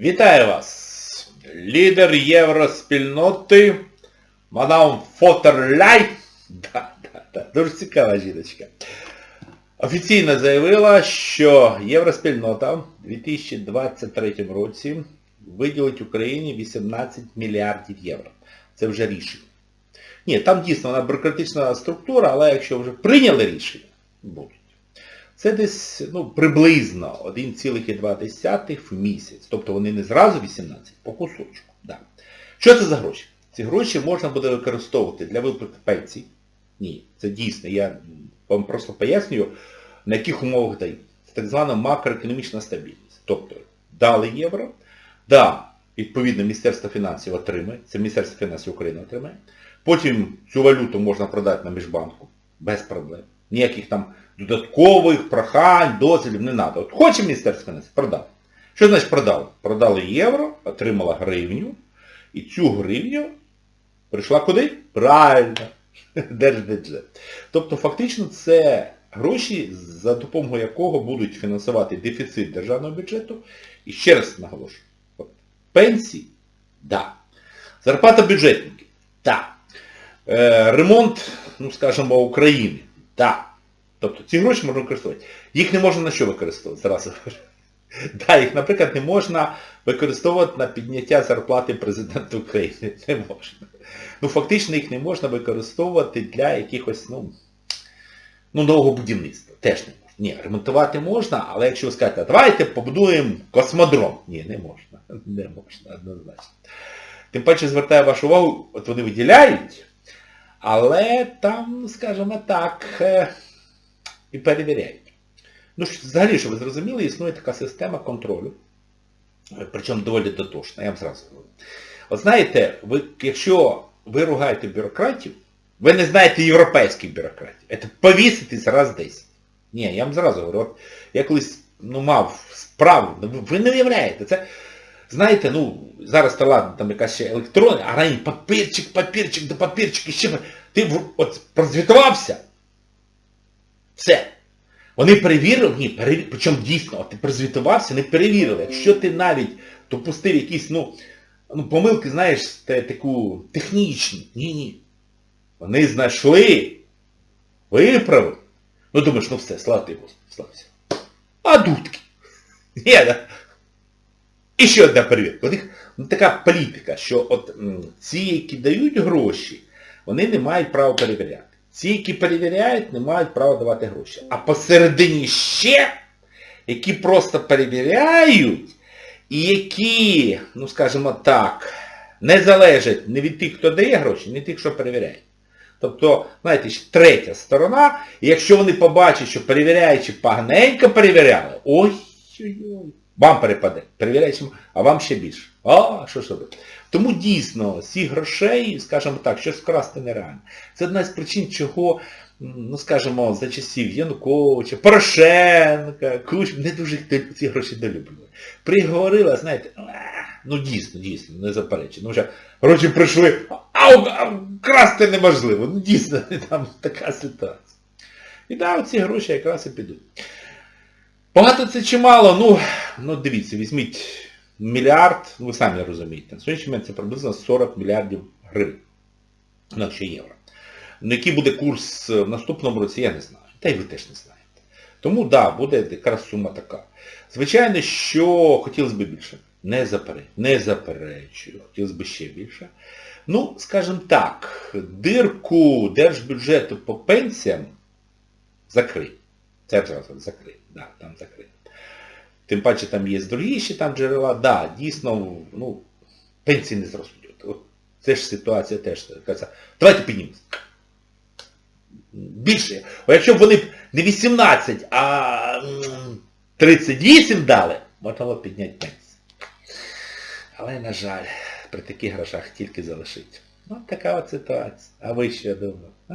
Вітаю вас! Лідер євроспільноти мадам Фотерляй. Да, да, да, дуже цікава жіночка. Офіційно заявила, що євроспільнота в 2023 році виділить Україні 18 мільярдів євро. Це вже рішення. Ні, там дійсно вона бюрократична структура, але якщо вже прийняли рішення, будуть. Це десь ну, приблизно 1,2 в місяць. Тобто вони не зразу 18, по кусочку. Да. Що це за гроші? Ці гроші можна буде використовувати для виплати пенсій. Ні, це дійсно. Я вам просто пояснюю, на яких умовах дають. Це так звана макроекономічна стабільність. Тобто дали євро, да, відповідно Міністерство фінансів отримає, це Міністерство фінансів України отримає. Потім цю валюту можна продати на міжбанку, без проблем. Ніяких там додаткових прохань, дозволів не треба. От хоче Міністерство фінансів, продав. Що значить продали? Продали євро, отримала гривню, і цю гривню прийшла куди? Правильно, держбюджет. Тобто фактично це гроші, за допомогою якого будуть фінансувати дефіцит державного бюджету. І ще раз наголошую, от, пенсії, да. Зарплата бюджетників, так. Е, ремонт, ну скажімо, України, так. Тобто ці гроші можна використовувати. Їх не можна на що використовувати, зразу говорю. Да, їх, наприклад, не можна використовувати на підняття зарплати президента України. Не можна. Ну, фактично їх не можна використовувати для якихось, ну, ну, нового будівництва. Теж не можна. Ні, ремонтувати можна, але якщо ви скажете, давайте побудуємо космодром. Ні, не можна. Не можна, однозначно. Тим паче звертаю вашу увагу, от вони виділяють, але там, скажімо так, е, і перевіряють. Ну, взагалі, щоб ви зрозуміли, існує така система контролю, е, причому доволі дотошна, я вам зразу говорю. От знаєте, ви, якщо ви ругаєте бюрократів, ви не знаєте європейських бюрократів. Це повіситись раз 10. Ні, я вам зразу говорю, от я колись ну, мав справу, ну, ви не уявляєте, це, знаєте, ну, зараз то ладно, там якась ще електронна, а раніше папірчик, папірчик, да папірчик, і ще. Ти от прозвітувався, все. Вони перевірили, ні, перевірили, причому дійсно, ти прозвітувався, не перевірили. Якщо ти навіть допустив якісь, ну, ну помилки, знаєш, таку технічну. Ні-ні. Вони знайшли, виправили. Ну думаєш, ну все, слава ти Господи, слався. А дудки. Ні. І ще одна перевірка. У них така політика, що от ці, які дають гроші, вони не мають права перевіряти. Ці, які перевіряють, не мають права давати гроші. А посередині ще, які просто перевіряють, і які, ну скажімо так, не залежать не від тих, хто дає гроші, не тих, що перевіряють. Тобто, знаєте, третя сторона, і якщо вони побачать, що перевіряючи поганенько перевіряли, ой-ой-ой, вам перепаде, перевіряючим, а вам ще більше. А, що ж робити? Тому дійсно, ці грошей, скажімо так, щось вкрасти нереально. Це одна з причин, чого, ну скажімо, за часів Януковича, Порошенка, Куч, не дуже ці гроші долюблювали. Приговорила, знаєте, ну дійсно, дійсно, не заперечую. Ну вже гроші прийшли, а, а красти неможливо. Ну дійсно, там така ситуація. І да, ці гроші якраз і підуть. Багато це чи мало? Ну, ну дивіться, візьміть мільярд, ну ви самі розумієте. На сьогоднішній момент це приблизно 40 мільярдів гривень. Ну, євро. Ну, який буде курс в наступному році, я не знаю. Та й ви теж не знаєте. Тому так, да, буде якраз сума така. Звичайно, що хотілося б більше. Не заперечую. Не заперечую. Хотілося б ще більше. Ну, скажімо так, дирку держбюджету по пенсіям закрив. Це одразу закрив. Да, там закрив. Тим паче там є другі ще там джерела. Да, дійсно, ну, пенсії не зростуть. Це ж ситуація теж така. Давайте піднімемося. Більше. О, якщо б вони не 18, а 38 дали, можна було б підняти пенсію. Але, на жаль, при таких грошах тільки залишить. Ну, така от ситуація. А ви що думали? А,